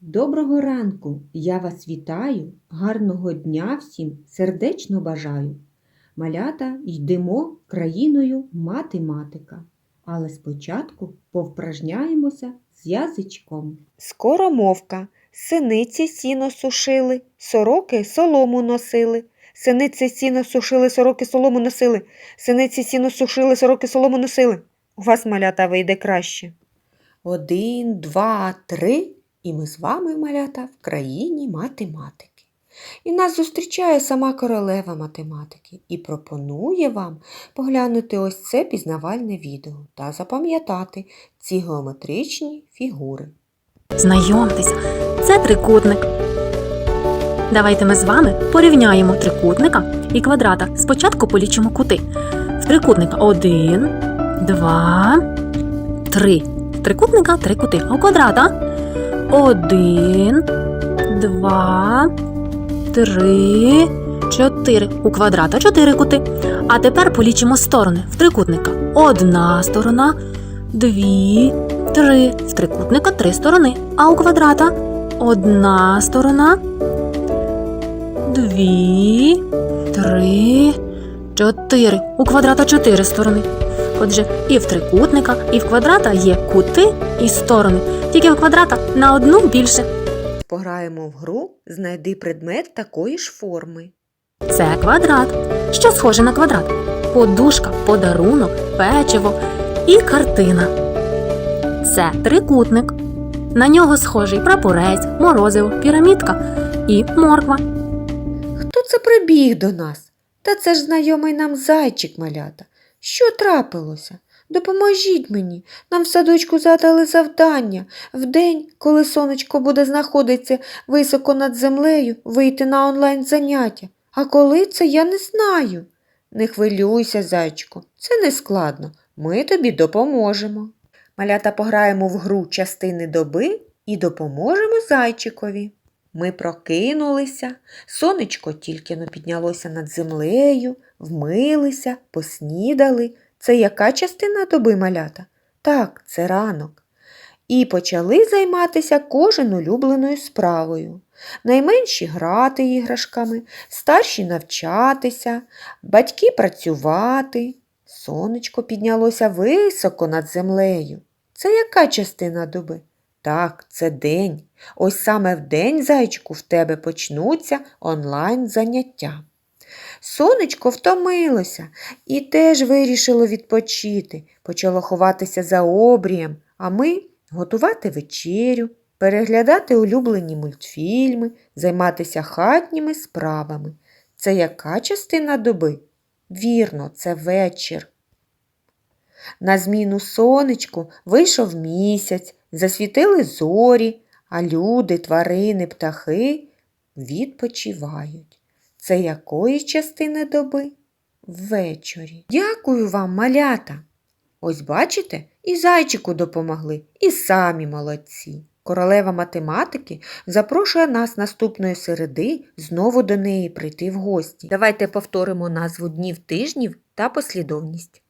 Доброго ранку! Я вас вітаю, гарного дня всім сердечно бажаю. Малята йдемо країною математика. Але спочатку повпражняємося з язичком. Скоромовка. Синиці сіно сушили, сороки солому носили. Синиці сіно сушили, сороки солому носили. Синиці сіно сушили, сороки солому носили. У вас малята вийде краще. Один, два, три. І ми з вами, малята, в країні математики. І нас зустрічає сама королева математики і пропонує вам поглянути ось це пізнавальне відео та запам'ятати ці геометричні фігури. Знайомтеся, це трикутник. Давайте ми з вами порівняємо трикутника і квадрата. Спочатку полічимо кути. В трикутника один, два, три. В трикутника три кути. А у квадрата один, два, три, чотири. У квадрата чотири кути. А тепер полічимо сторони в трикутника. Одна сторона, дві, три. В трикутника три сторони. А у квадрата одна сторона, дві, три, чотири. У квадрата чотири сторони. Отже, і в трикутника, і в квадрата є кути і сторони. Тільки в квадрата на одну більше. Пограємо в гру Знайди предмет такої ж форми. Це квадрат. Що схоже на квадрат? Подушка, подарунок, печиво і картина. Це трикутник. На нього схожий прапорець, морозиво, пірамідка і морква. Хто це прибіг до нас? Та це ж знайомий нам зайчик малята. Що трапилося? Допоможіть мені. Нам в садочку задали завдання. Вдень, коли сонечко буде знаходитися високо над землею, вийти на онлайн заняття. А коли це я не знаю. Не хвилюйся, зайчику, це не складно. Ми тобі допоможемо. Малята пограємо в гру частини доби і допоможемо зайчикові. Ми прокинулися, сонечко тільки но піднялося над землею, вмилися, поснідали. Це яка частина доби малята? Так, це ранок. І почали займатися кожен улюбленою справою. Найменші грати іграшками, старші навчатися, батьки працювати. Сонечко піднялося високо над землею. Це яка частина доби? Так, це день. Ось саме в день, зайчику, в тебе почнуться онлайн заняття. Сонечко втомилося і теж вирішило відпочити, почало ховатися за обрієм, а ми готувати вечерю, переглядати улюблені мультфільми, займатися хатніми справами. Це яка частина доби? Вірно, це вечір. На зміну сонечку вийшов місяць, засвітили зорі, а люди, тварини, птахи відпочивають. Це якої частини доби? Ввечері. Дякую вам, малята. Ось бачите, і зайчику допомогли, і самі молодці. Королева математики запрошує нас наступної середи знову до неї прийти в гості. Давайте повторимо назву днів тижнів та послідовність.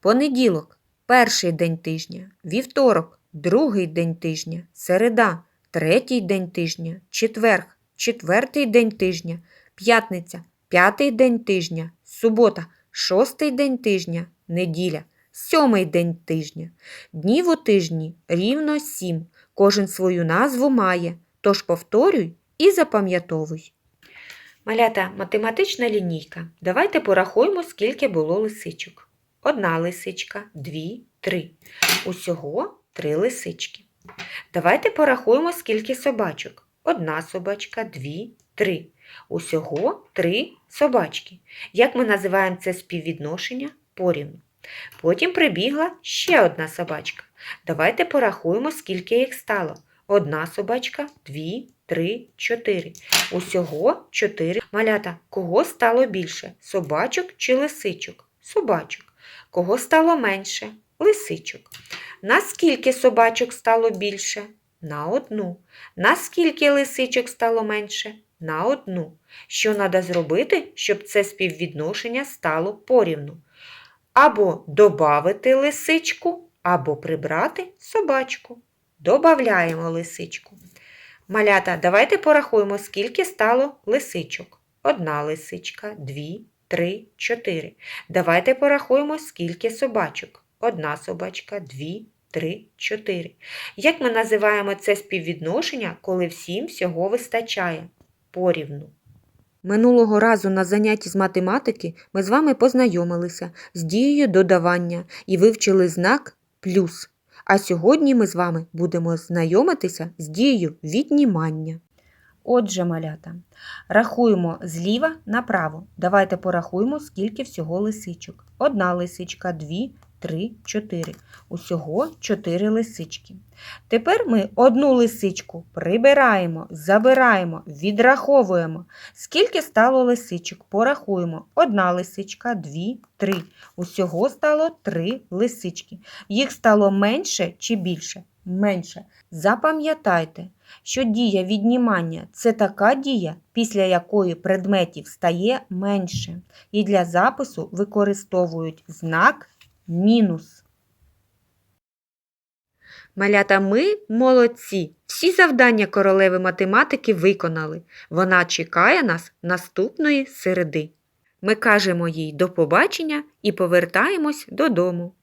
Понеділок перший день тижня, вівторок, другий день тижня, середа, третій день тижня, четверг, четвертий день тижня, п'ятниця, п'ятий день тижня, субота, шостий день тижня, неділя, сьомий день тижня. Днів у тижні рівно сім. Кожен свою назву має, тож повторюй і запам'ятовуй. Малята математична лінійка. Давайте порахуємо, скільки було лисичок. Одна лисичка, дві, три. Усього три лисички. Давайте порахуємо, скільки собачок. Одна собачка, дві, три. Усього три собачки. Як ми називаємо це співвідношення? Порівну. Потім прибігла ще одна собачка. Давайте порахуємо, скільки їх стало. Одна собачка, дві, три, чотири. Усього чотири малята. Кого стало більше? Собачок чи лисичок? Собачок. Кого стало менше? Лисичок. Наскільки собачок стало більше? На одну. Наскільки лисичок стало менше? На одну. Що треба зробити, щоб це співвідношення стало порівну? Або добавити лисичку, або прибрати собачку. Добавляємо лисичку. Малята, давайте порахуємо, скільки стало лисичок. Одна лисичка, дві, три, чотири. Давайте порахуємо, скільки собачок. Одна собачка, дві, три, чотири. Як ми називаємо це співвідношення, коли всім всього вистачає? Порівну. Минулого разу на занятті з математики ми з вами познайомилися з дією додавання і вивчили знак плюс. А сьогодні ми з вами будемо знайомитися з дією віднімання. Отже, малята, рахуємо зліва направо. Давайте порахуємо, скільки всього лисичок. Одна лисичка, дві, три, чотири. Усього чотири лисички. Тепер ми одну лисичку прибираємо, забираємо, відраховуємо. Скільки стало лисичок? Порахуємо. Одна лисичка, дві, три. Усього стало три лисички. Їх стало менше чи більше? Менше. Запам'ятайте, що дія віднімання це така дія, після якої предметів стає менше. І для запису використовують знак мінус. Малята, ми молодці. Всі завдання королеви математики виконали. Вона чекає нас наступної середи. Ми кажемо їй до побачення і повертаємось додому.